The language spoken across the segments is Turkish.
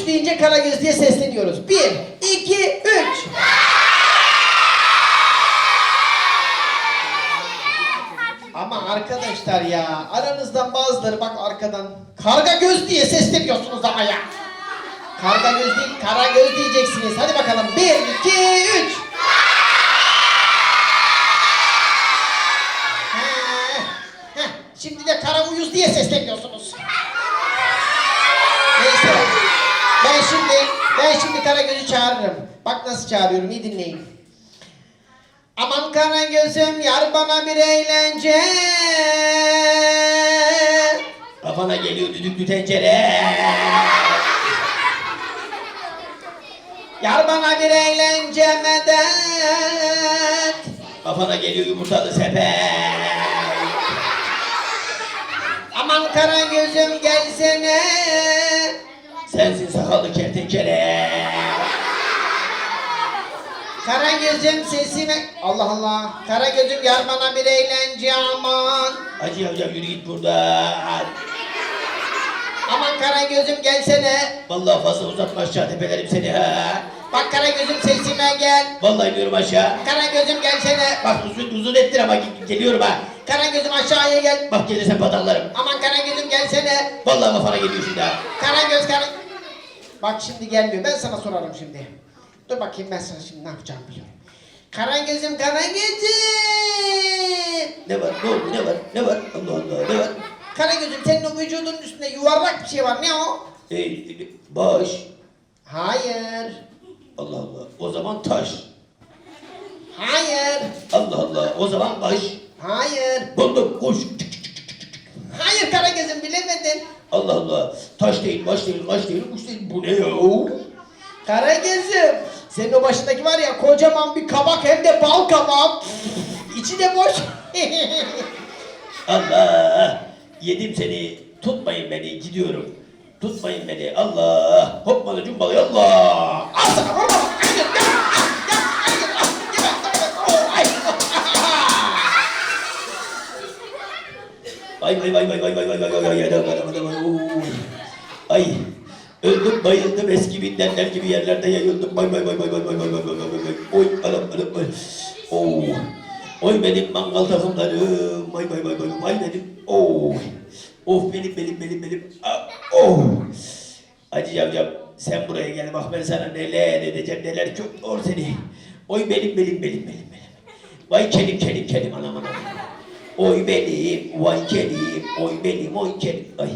üç deyince Karagöz diye sesleniyoruz. Bir, iki, üç. Ama arkadaşlar ya aranızdan bazıları bak arkadan karga göz diye sesleniyorsunuz ama ya. Karga göz değil, kara göz diyeceksiniz. Hadi bakalım. Bir, iki, üç. Şimdi de kara uyuz diye sesleniyorsunuz. Neyse. Ben şimdi, ben şimdi kara gözü çağırırım. Bak nasıl çağırıyorum, iyi dinleyin. Aman kara gözüm yar bana bir eğlence. Kafana geliyor düdüklü tencere. Yar bana bir eğlence medet. Kafana geliyor yumurtalı sepet. Aman kara gözüm gelsene. Sensin sakallı kertenkele. Kara gözüm sesime... Allah Allah. Kara gözüm yar bana bir eğlence aman. Hacı hocam yürü git buradan. Aman kara gözüm gelsene. Vallahi fazla uzatma aşağı tepelerim seni ha. Bak kara gözüm sesime gel. Vallahi diyorum aşağı. Kara gözüm gelsene. Bak uzun uzun ettir ama ge- geliyorum ha. Kara gözüm aşağıya gel. Bak gelirsen patallarım. Aman kara gözüm gelsene. Vallahi kafana geliyor şimdi ha. Kara göz kara... Bak şimdi gelmiyor. Ben sana sorarım şimdi. Dur bakayım ben sana şimdi ne yapacağımı biliyorum. Kara gözüm. Ne var? Ne oldu? Ne var? Ne var? Allah Allah. Ne var? Kara gözüm senin o vücudunun üstünde yuvarlak bir şey var. Ne o? E, baş. Hayır. Allah Allah. O zaman taş. Hayır. Allah Allah. O zaman baş. Hayır. Buldum. Koş. Hayır kara gözüm bilemedin. Allah Allah. Taş değil, baş değil, kaş değil, kuş değil. Bu ne ya? Kara gözüm. Senin o başındaki var ya kocaman bir kabak hem de bal kabağı. İçi de boş. Allah. Yedim seni. Tutmayın beni. Gidiyorum. Tutmayın beni. Allah. Hopmalı cumbalı. Allah. Al sana vurma. Hayır. Ya, ya, hayır. Ah, ya, oh, ay. Vay vay vay vay vay vay vay vay vay vay adam adam adam oy. Ay öldüm bayıldım eski bindenler gibi yerlerde yayıldım vay vay vay vay vay vay vay vay vay vay vay oy anam anam ay. Oh. Oy benim mangal takımlarım vay vay vay vay vay benim oh. Of benim benim benim benim ah, oh. Hacı Cavcav sen buraya gel bak ben sana neler edeceğim neler çok doğru seni. Oy benim benim benim benim benim. Vay kelim kelim kelim anam anam. Oy benim, vay kelim, oy benim, oy kelim. Ay.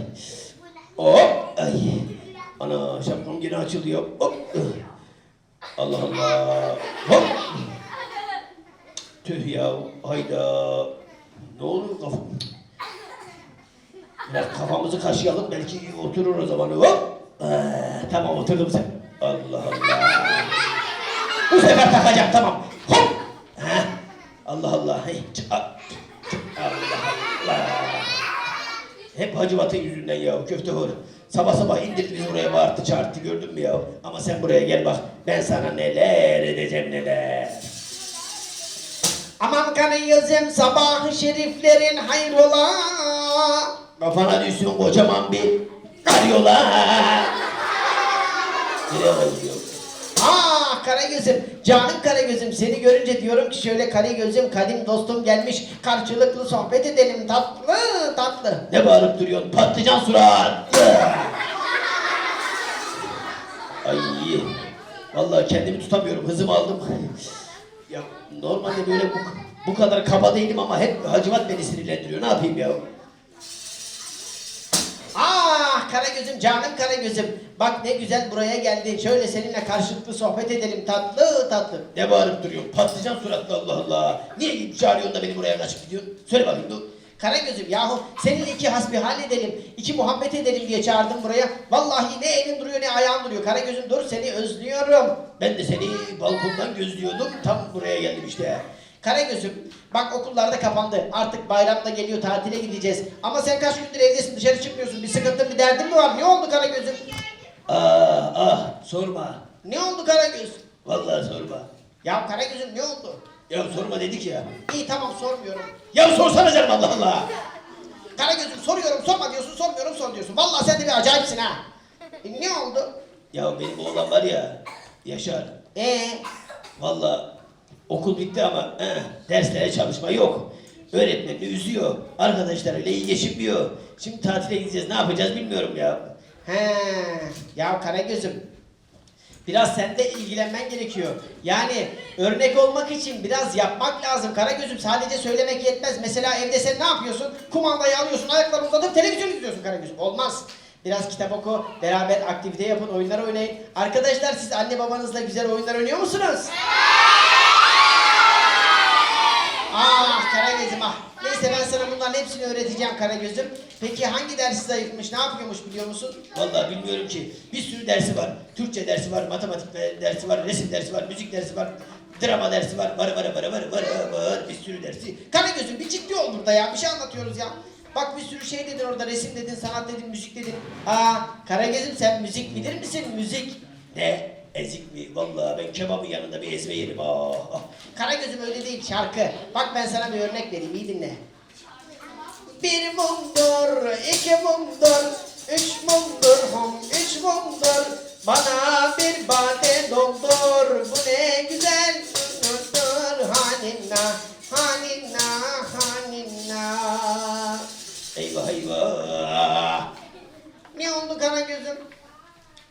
Hop, ay. Ana şapkam yine açılıyor. Hop. Allah Allah. Hop. Tüh ya, hayda. Ne oluyor kafam? Biraz kafamızı kaşıyalım belki oturur o zaman. Hop. Ee, tamam oturdum sen. Allah Allah. Bu sefer takacağım tamam. Hop. Ha. Allah Allah. Hey. Allah Allah. Hep Hacivat'ın yüzünden ya köfte hor. Sabah sabah indirdi bizi buraya bağırttı çağırttı gördün mü ya? Ama sen buraya gel bak. Ben sana neler edeceğim neler. Aman kara gözüm sabahı şeriflerin hayrola. Kafana düşsün kocaman bir karyola. Nereye bakıyor? Ah kara gözüm, canım kara gözüm seni görünce diyorum ki şöyle kara gözüm kadim dostum gelmiş karşılıklı sohbet edelim tatlı tatlı. Ne bağırıp duruyorsun? Patlıcan surat. Ay. Vallahi kendimi tutamıyorum. Hızımı aldım. ya normalde böyle bu, bu kadar kaba değilim ama hep Hacivat beni sinirlendiriyor. Ne yapayım ya? Ah kara gözüm canım kara gözüm bak ne güzel buraya geldin şöyle seninle karşılıklı sohbet edelim tatlı tatlı. Ne bağırıp duruyorsun? Patlıcan suratlı Allah Allah. Niye gidip çağırıyorsun da beni buraya kaçıp gidiyorsun? Söyle bakayım dur. Kara gözüm yahu seninle iki hasbihal edelim, iki muhabbet edelim diye çağırdım buraya. Vallahi ne elin duruyor ne ayağın duruyor. Kara gözüm dur seni özlüyorum. Ben de seni balkondan gözlüyordum. Tam buraya geldim işte. Kara gözüm bak okullarda kapandı. Artık bayramda geliyor tatile gideceğiz. Ama sen kaç gündür evdesin dışarı çıkmıyorsun. Bir sıkıntın bir derdin mi var? Ne oldu kara gözüm? Ah ah sorma. Ne oldu kara göz? Vallahi sorma. Ya kara gözüm ne oldu? Ya sorma dedik ya. İyi tamam sormuyorum. Ya sorsana canım Allah Allah. Kara gözüm soruyorum sorma diyorsun sormuyorum sor diyorsun. Vallahi sen de bir acayipsin ha. E, ne oldu? Ya benim oğlan var ya, Yaşar. Ee, Valla okul bitti ama eh, derslere çalışma yok. Öğretmenini üzüyor. Arkadaşlarıyla iyi geçinmiyor. Şimdi tatile gideceğiz. Ne yapacağız bilmiyorum ya. he, ya Karagöz'üm. Biraz sen de ilgilenmen gerekiyor. Yani örnek olmak için biraz yapmak lazım. Karagöz'üm sadece söylemek yetmez. Mesela evde sen ne yapıyorsun? Kumandayı alıyorsun, ayaklarını uzatıp televizyon izliyorsun Karagöz'üm. Olmaz. Biraz kitap oku, beraber aktivite yapın, oyunlar oynayın. Arkadaşlar siz anne babanızla güzel oyunlar oynuyor musunuz? Ah Karagöz'üm ah. Neyse ben sana bunların hepsini öğreteceğim Karagöz'üm. Peki hangi dersi zayıfmış, ne yapıyormuş biliyor musun? Vallahi bilmiyorum ki. Bir sürü dersi var. Türkçe dersi var, matematik dersi var, resim dersi var, müzik dersi var, drama dersi var, var var var var var var bir sürü dersi. Karagöz'üm bir ciddi ol burada ya. Bir şey anlatıyoruz ya. Bak bir sürü şey dedin orada. Resim dedin, sanat dedin, müzik dedin. Aa Karagöz'üm sen müzik bilir misin? Müzik. Ne? Ezik mi? Vallahi ben kebabın yanında bir ezme yerim. Ah, ah. Karagöz'üm öyle değil şarkı. Bak ben sana bir örnek vereyim iyi dinle. Bir mumdur, iki mumdur, üç mumdur, hum üç mumdur. Bana bir bade doldur, bu ne güzel dur hanina, hanina, hanina. Eyvah eyvah. Ne oldu Karagöz'üm?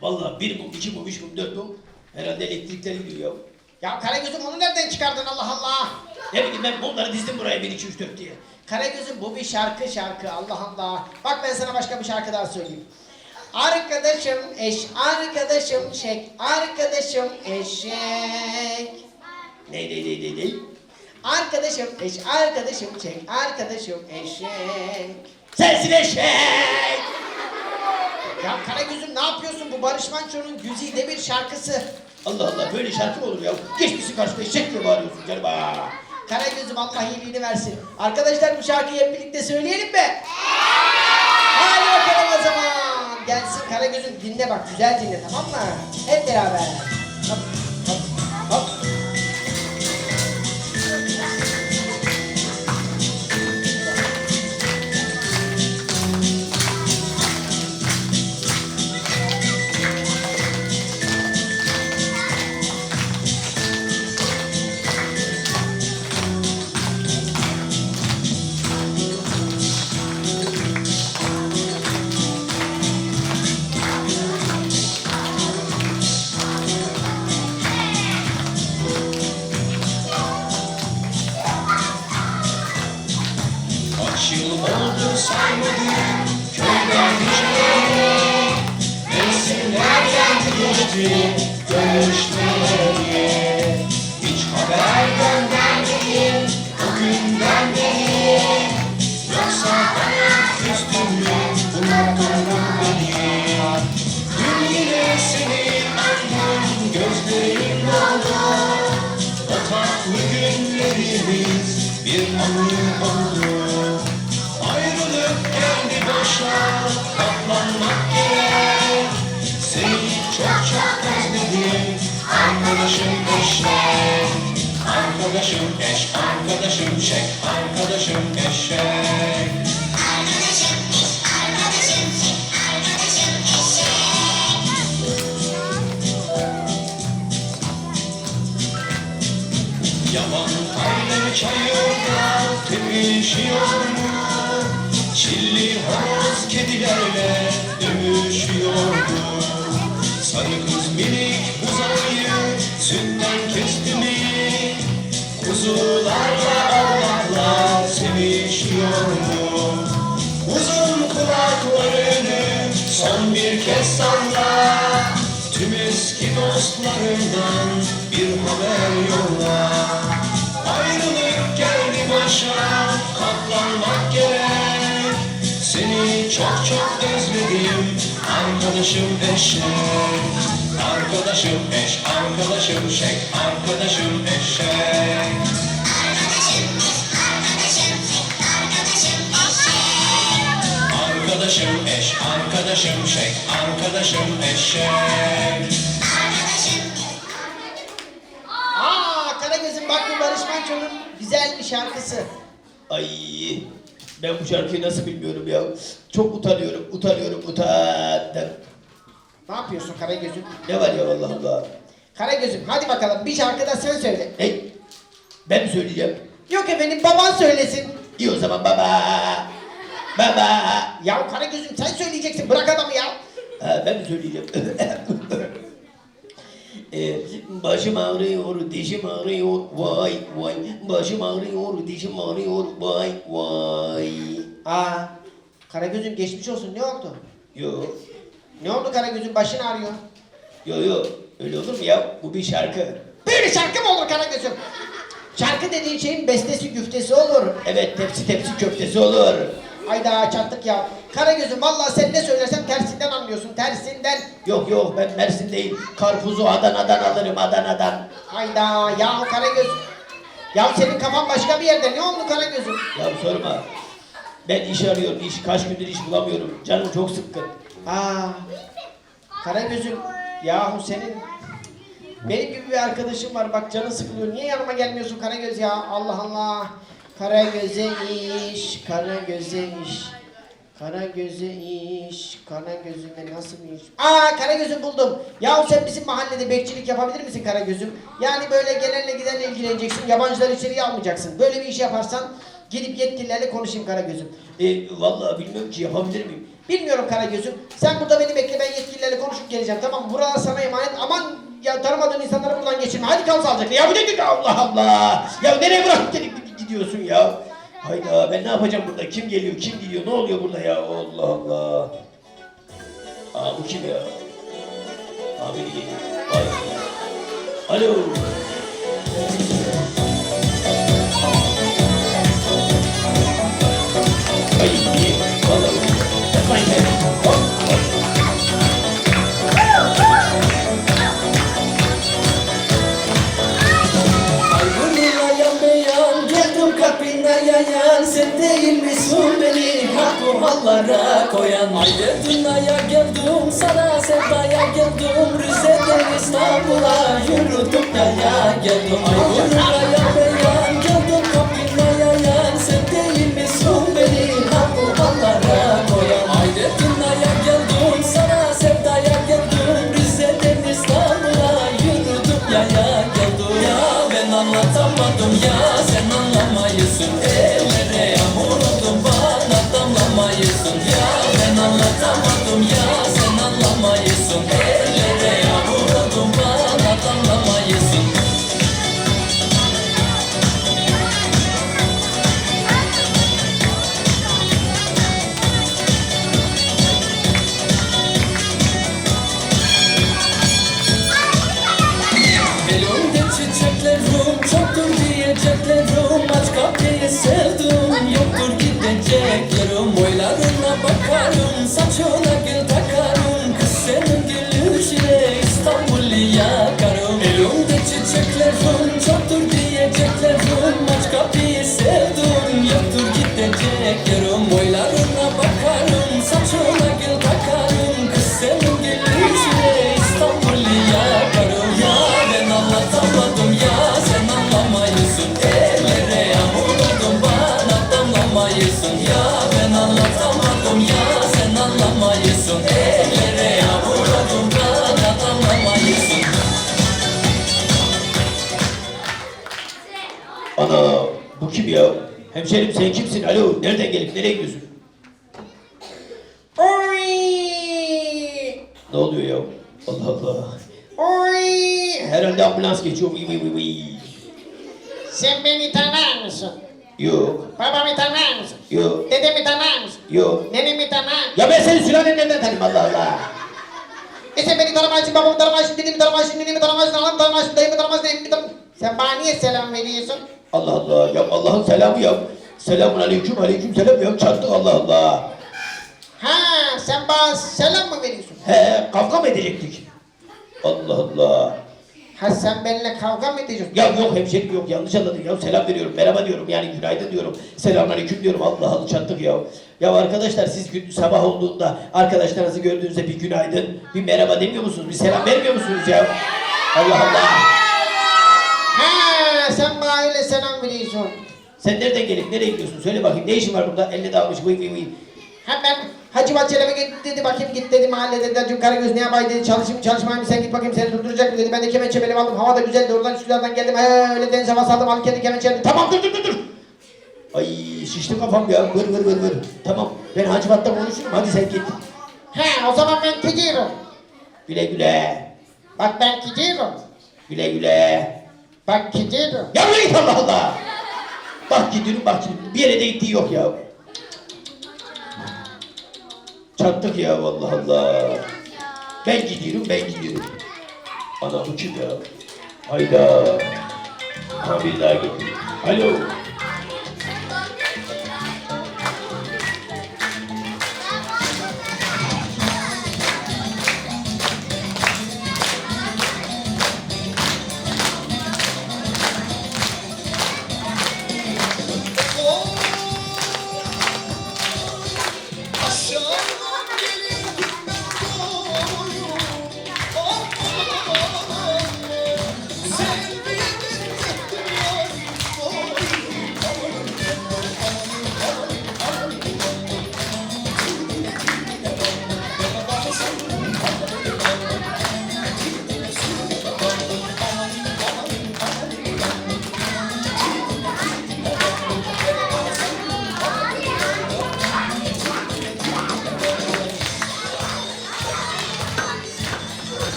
Vallahi bir mum, iki mum, üç mum, dört mum. Herhalde elektrikler gidiyor. Ya Karagöz'üm onu nereden çıkardın Allah Allah? Ne bileyim ben bunları dizdim buraya bir, iki, üç, dört diye. Karagöz'üm bu bir şarkı şarkı Allah Allah. Bak ben sana başka bir şarkı daha söyleyeyim. Arkadaşım eş, arkadaşım şek, arkadaşım eşek. Ne ne ne ne ne? Arkadaşım eş, arkadaşım çek, arkadaşım eşek. Sensin eşek! Ya Karagöz'üm ne yapıyorsun? Bu Barış Manço'nun güzide bir şarkısı. Allah Allah böyle şarkı mı olur ya? Geçmişsin karşıma eşek diye bağırıyorsun canım ha. Karagöz'üm Allah iyiliğini versin. Arkadaşlar bu şarkıyı hep birlikte söyleyelim mi? Hadi bakalım o zaman. Gelsin Karagöz'üm dinle bak güzel dinle tamam mı? Hep beraber. Geçti görüşmeye Hiç haber göndermedin o günden beri Yoksa bana küstün mü unuttun beni Dün yine seni andım gözlerim doldu. O tatlı günlerimiz bir anı oldu çok çok özledim arkadaşım eşek Arkadaşım eş, arkadaşım şek, arkadaşım eşek Yaban kaynağı çayırda tepişiyor mu? Çilli horoz kedilerle dövüşüyordu Sarı kız minik buzağıyı sütten kesti mi? Kuzularla Allah'la sevişiyor mu? Uzun kulaklarını son bir kez salla Tüm eski dostlarından bir haber yolla Ayrılık geldi başa katlanmak gerek Seni çok çok özledim arkadaşım eşek Arkadaşım eş, arkadaşım şek, arkadaşım eşek Arkadaşım eş, arkadaşım şek, arkadaşım eşek Aa Karagöz'üm bak bu Barış Manço'nun güzel bir şarkısı. Ay ben bu şarkıyı nasıl bilmiyorum ya. Çok utanıyorum, utanıyorum, utandım. Ne yapıyorsun Karagöz'üm? Ne var ya Allah Allah. Karagöz'üm hadi bakalım bir şarkı da sen söyle. Hey, ben mi söyleyeceğim? Yok efendim baban söylesin. İyi o zaman baba. Baba. Ya Karagöz'üm sen söyleyeceksin bırak adamı ya. Ha, ben mi söyleyeceğim? Ee, başım ağrıyor, dişim ağrıyor, vay vay. Başım ağrıyor, dişim ağrıyor, vay vay. Aa Karagöz'üm geçmiş olsun ne oldu? Yo, Ne oldu Karagöz'üm başın ağrıyor. yo yo. Öyle olur mu ya? Bu bir şarkı. Böyle şarkı mı olur Karagöz'üm? Şarkı dediğin şeyin bestesi güftesi olur. Evet, tepsi tepsi köftesi olur. Hayda çattık ya. Karagöz'üm vallahi sen ne söylersen tersinden anlıyorsun tersinden. Yok yok, ben Mersin değil. Karpuzu Adana'dan alırım, Adana'dan. Hayda ya Karagöz. Ya senin kafan başka bir yerde ne oldu Karagöz'üm? Ya sorma. Ben iş arıyorum, iş. Kaç gündür iş bulamıyorum. Canım çok sıkkın. Aa Karagöz'üm yahu senin benim gibi bir arkadaşım var bak canı sıkılıyor. Niye yanıma gelmiyorsun Karagöz ya? Allah Allah. Karagöz'e iş, Karagöz'e iş. Karagöz'e iş, Karagöz'üme nasıl bir iş? Aa Karagöz'üm buldum. Yahu sen bizim mahallede bekçilik yapabilir misin Karagöz'üm? Yani böyle gelenle gidenle ilgileneceksin, yabancıları içeriye almayacaksın. Böyle bir iş yaparsan gidip yetkililerle konuşayım Karagöz'üm. E, vallahi bilmiyorum ki yapabilir miyim? Bilmiyorum Karagöz'üm. Sen burada beni bekle ben yetkililerle konuşup geleceğim tamam mı? Buralar sana emanet. Aman ya tanımadığın insanları buradan geçirme. Hadi kal sağlıcakla. Ya bu ne Allah Allah! Ya nereye bırakıp gelip gidiyorsun ya? Hayda ben ne yapacağım burada? Kim geliyor, kim gidiyor? Ne oluyor burada ya? Allah Allah! Aa bu kim ya? Abi geliyor. Ay. Alo. Hallara koyan Haydi dünyaya geldim sana sevdaya geldim. Rize'den İstanbul'a yürüdüm yaya geldim. Ayvuruna yan Ana bu kim ya? Hemşerim sen kimsin? Alo nereden gelip nereye gidiyorsun? Oy! Ne oluyor ya? Allah Allah. Oy! Herhalde ambulans geçiyor. Vıy vıy vıy vıy. Sen beni tanır mısın? Yok. Babamı tanır mısın? Yok. Dedemi tanır mısın? Yok. Nenemi tanır? Ya ben senin sülalen nereden tanıyayım Allah Allah. E sen beni tanımazsın, babamı tanımazsın, dedemi tanımazsın, nenemi tanımazsın, anamı tanımazsın, dayımı tanımazsın, evimi tanımazsın. Sen bana niye selam veriyorsun? Allah Allah. Ya Allah'ın selamı ya. Selamun aleyküm aleyküm selam ya. Çattık Allah Allah. Ha, sen bana selam mı veriyorsun? He kavga mı edecektik? Allah Allah. Ha sen benimle kavga mı ediyorsun? Ya yok hemşerim yok yanlış anladın ya selam veriyorum merhaba diyorum yani günaydın diyorum selamun aleyküm diyorum Allah Allah çattık ya. Ya arkadaşlar siz gün, sabah olduğunda arkadaşlarınızı gördüğünüzde bir günaydın bir merhaba demiyor musunuz bir selam vermiyor musunuz ya? Allah Allah. Ha, sen bana öyle selam veriyorsun. Sen nereden gelip nereye gidiyorsun söyle bakayım ne işin var burada eline dağılmış vıy vıy vıy. Ha ben, Hacı Bahçeli'me git dedi bakayım git dedi mahallede dedi Acun Karagöz ne yapay dedi çalışayım çalışmayayım sen git bakayım seni durduracak mı dedi. Ben de kemençe benim aldım hava da güzeldi oradan Üsküdar'dan geldim he, öyle deniz havası aldım al kendi kemençe Tamam dur dur dur dur. Ay şişti kafam ya. Vır vır vır vır. Tamam ben Hacivat'ta konuşurum. Hadi sen git. He o zaman ben gidiyorum. Güle güle. Bak ben gidiyorum. Güle güle. Bak gidiyorum. Ya git Allah Allah. Bak gidiyorum bak gidiyorum. Bir yere de gittiği yok ya. Çattık ya vallahi Allah. Ben gidiyorum ben gidiyorum. Ana bu ya? Hayda. Ha bir daha geliyor. Alo.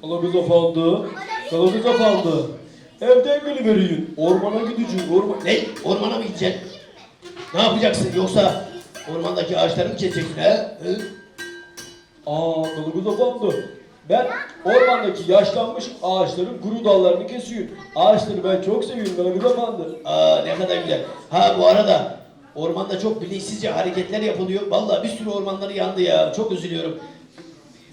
Kılavuz efendi, kılavuz efendi. Evden geliverin, ormana gideceğim, orman. Ne? Ormana mı gideceksin? Ne yapacaksın? Yoksa ormandaki ağaçları mı keseceksin he? Hı? Aa kılavuz efendi, ben ormandaki yaşlanmış ağaçların kuru dallarını kesiyorum. Ağaçları ben çok seviyorum kılavuz efendi. Aa ne kadar güzel. Ha bu arada ormanda çok bilinçsizce hareketler yapılıyor. Vallahi bir sürü ormanları yandı ya. Çok üzülüyorum.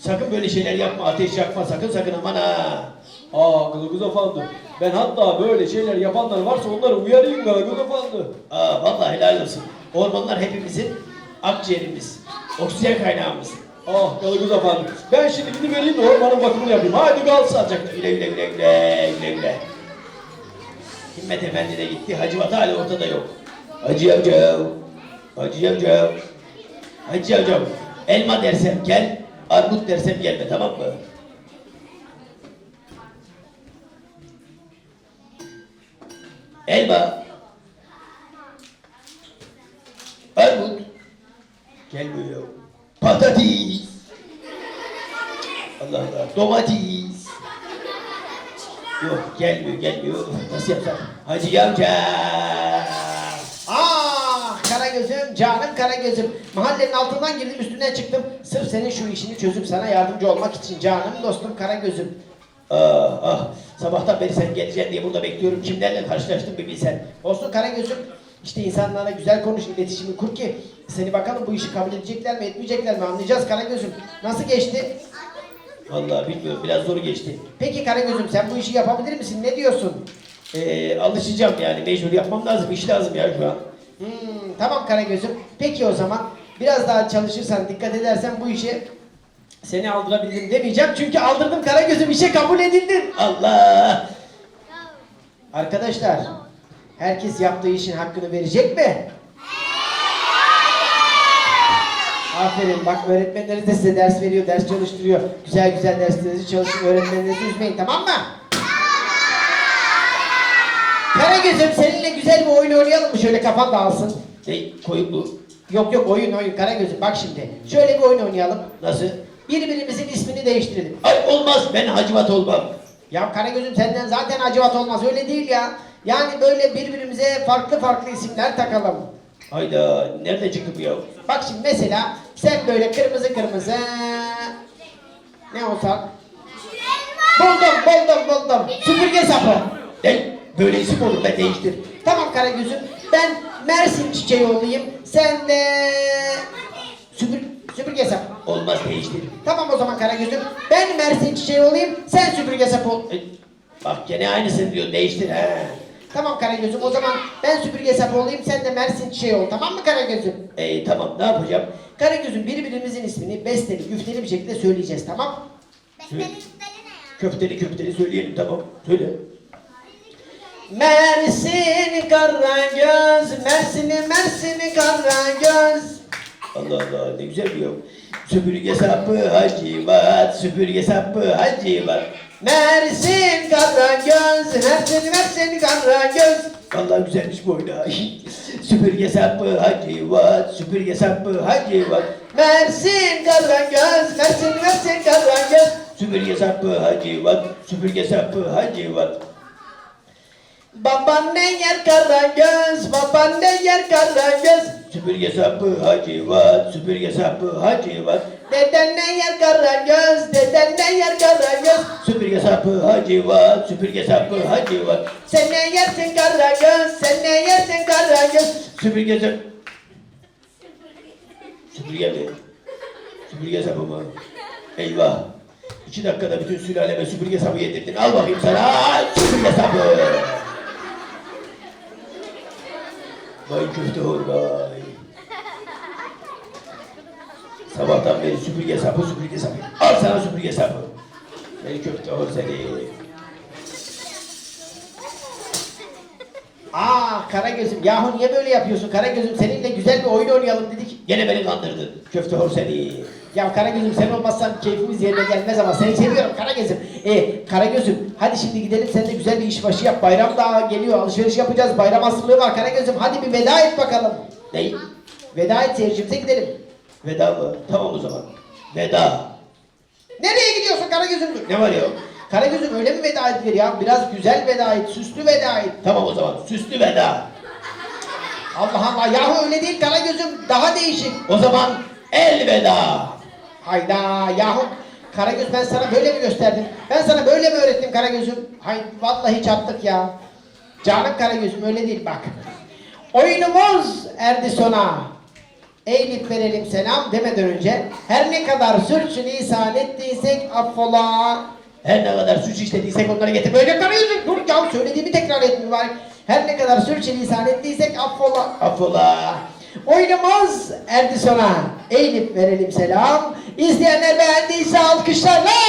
Sakın böyle şeyler yapma. Ateş yakma. Sakın sakın aman ha. Aa kılavuz efendi, ben hatta böyle şeyler yapanlar varsa onları uyarayım kılavuz efendi. Aa vallahi helal olsun. Ormanlar hepimizin akciğerimiz. Oksijen kaynağımız. Ah kılavuz efendi, ben şimdi gidivereyim de ormanın bakımını yapayım. Hadi kal sağlıcakla. Güle güle güle güle güle güle. Himmet Efendi de gitti. Hacı Vatı hala ortada yok. Hacı amca. Hacı amca. Hacı amca. Elma dersem gel. Armut dersem gelme tamam mı? Elma. Armut. Gelmiyor. Patates. Allah Allah. Domates. Yok gelmiyor gelmiyor. Nasıl yapsak? Hacı amca. Karagöz'üm canım Karagöz'üm. Mahallenin altından girdim üstüne çıktım. Sırf senin şu işini çözüp sana yardımcı olmak için canım dostum Karagöz'üm. Ah ah. Sabahtan beri sen geleceksin diye burada bekliyorum. Kimlerle karşılaştım bir bilsen. Olsun Karagöz'üm. İşte insanlarla güzel konuş, iletişimi kur ki seni bakalım bu işi kabul edecekler mi, etmeyecekler mi anlayacağız Karagöz'üm. Nasıl geçti? Vallahi bilmiyorum biraz zor geçti. Peki Karagöz'üm sen bu işi yapabilir misin? Ne diyorsun? Ee, alışacağım yani mecbur yapmam lazım. iş lazım ya şu an. Hmm, tamam Karagöz'üm. Peki o zaman biraz daha çalışırsan, dikkat edersen bu işe seni aldırabildim demeyeceğim. Çünkü aldırdım Karagöz'üm işe kabul edildin. Allah! Arkadaşlar, herkes yaptığı işin hakkını verecek mi? Aferin bak öğretmenleriniz de size ders veriyor, ders çalıştırıyor. Güzel güzel derslerinizi çalışın, öğretmenlerinizi üzmeyin tamam mı? Karagöz'üm seninle güzel bir oyun oynayalım mı? Şöyle kafan dağılsın. Ne koyun bu? Yok yok oyun oyun Karagöz'üm bak şimdi. Şöyle bir oyun oynayalım. Nasıl? Birbirimizin ismini değiştirelim. Ay olmaz ben Hacivat olmam. Ya Karagöz'üm senden zaten acıvat olmaz öyle değil ya. Yani böyle birbirimize farklı farklı isimler takalım. Hayda nerede çıktı bu ya? Bak şimdi mesela sen böyle kırmızı kırmızı ne olsa buldum buldum buldum süpürge sapı. Ne? Böyle isim olur ben değiştir. Tamam Karagöz'üm ben Mersin çiçeği olayım sen de süpür, süpürge sapı. Olmaz değiştir. Tamam o zaman Karagöz'üm ben Mersin çiçeği olayım sen süpürge sapı ol. E, Bak gene aynısını diyor değiştir he. Tamam Karagöz'üm o zaman ben süpürge sapı olayım sen de Mersin çiçeği ol tamam mı Karagöz'üm? E tamam ne yapacağım? Karagöz'üm birbirimizin ismini besteli güfteli bir şekilde söyleyeceğiz tamam Köfteli köfteli söyleyelim tamam. Söyle. Mersin Karagöz, Mersin'i Mersin'i Karagöz. Allah Allah ne güzel diyor. Süpürge sapı hacivat, süpürge sapı hacivat. Mersin Karagöz, Mersin Mersin Karagöz. Vallahi güzelmiş bu oyun ha. süpürge sapı hacivat, süpürge sapı hacivat. Mersin Karagöz, Mersin Mersin Karagöz. Süpürge sapı hacivat, süpürge sapı hacivat. Baban ne yer Karagöz, baban ne yer Karagöz. Süpürge sapı hacivat, süpürge sapı hacivat. Deden ne yer Karagöz, deden ne yer Karagöz. Süpürge sapı hacivat, süpürge sapı hacivat. Sen ne yersin Karagöz, sen ne yersin Karagöz. Süpürge sapı... Süpürge mi? Süpürge sapı mı? Eyvah! İki dakikada bütün sülaleme süpürge sapı yedirdin. Al bakayım sana süpürge sapı! Vay köfte hor vay! Sabahtan beri süpürge sapı süpürge sapı. Al sana süpürge sapı. Beni köfte hor seni. Aa Karagöz'üm yahu niye böyle yapıyorsun Karagöz'üm seninle güzel bir oyun oynayalım dedik. Gene beni kandırdın. Köfte hor seni. Ya Karagöz'üm sen olmazsan keyfimiz yerine gelmez ama seni seviyorum Karagöz'üm. E Karagöz'üm hadi şimdi gidelim sen de güzel bir işbaşı yap. Bayram daha geliyor alışveriş yapacağız. Bayram hazırlığı var Karagöz'üm hadi bir veda et bakalım. Ne? Veda et seyircimize gidelim. Veda mı? Tamam o zaman. Veda. Nereye gidiyorsun Karagöz'üm? Ne var ya? Karagöz'üm öyle mi veda edilir ya? Biraz güzel veda et, süslü veda et. Tamam o zaman. Süslü veda. Allah Allah yahu öyle değil Karagöz'üm daha değişik. O zaman elveda. Hayda yahu Karagöz ben sana böyle mi gösterdim? Ben sana böyle mi öğrettim Karagöz'üm? Hay vallahi çattık ya. Canım Karagöz'üm öyle değil bak. Oyunumuz erdi sona. Eğilip verelim selam demeden önce her ne kadar sürçülisan ettiysek affola. Her ne kadar suç işlediysek onları getir. Böyle Karagöz'üm dur ya söylediğimi tekrar et mübarek. Her ne kadar sürçülisan ettiysek affola. Affola. Oyunumuz erdi sona. Eğilip verelim selam. İzleyenler beğendiyse selam.